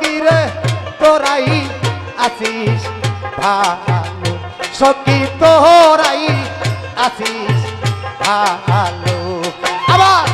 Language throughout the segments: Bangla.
সকিরে তোরাই আছিস ভালো। সকি তোরাই আছিস ভালো। আবার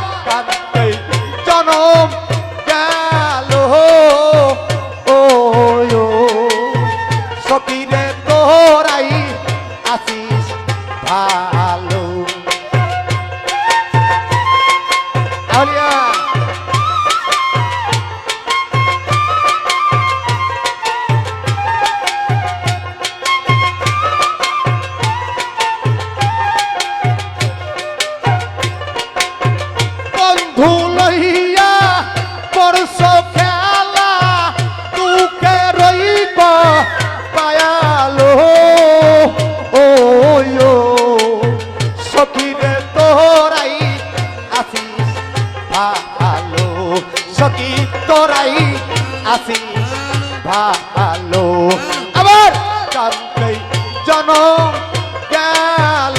তোরাই আসি ভালো। আবার কান্তেই জনম গেল।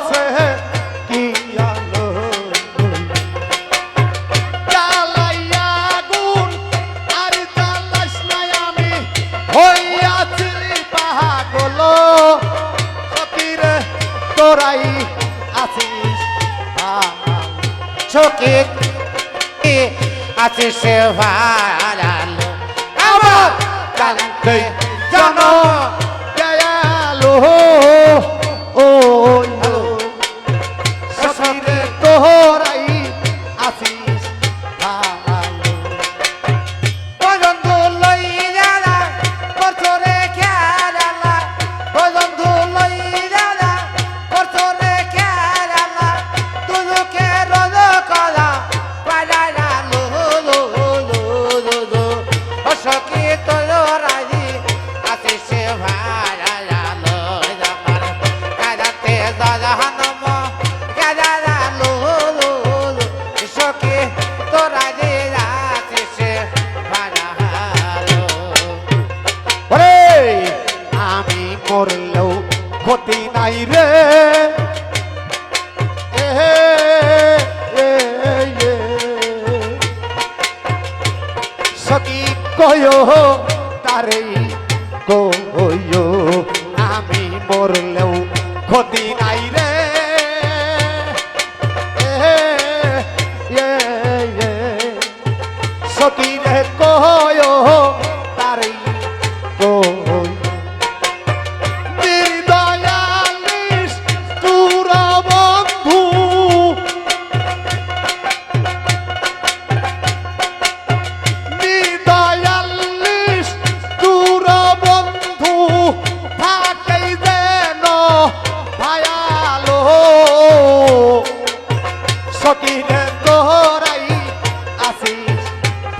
লোকে আছে সে ভালো আমার কালকে জানো দয়ালো করলেও ক্ষতি নাই রে। সকি কয় তারে কয় আমি মরলেও ক্ষতি নাই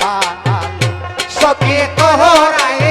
বানালে সখী তোহরায়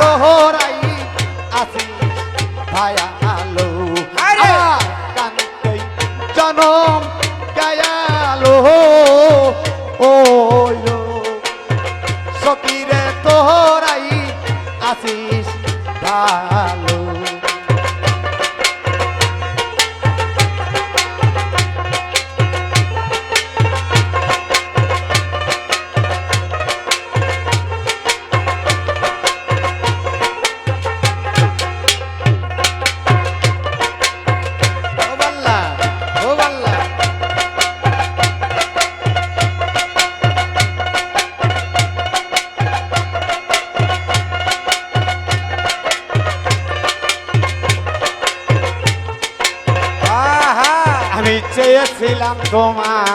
তোহরাই আসি ভায়া আলো। কান্তই জনম গায়ালো। ও সকিরে তোহরাই আসিস ভালো। tanto on.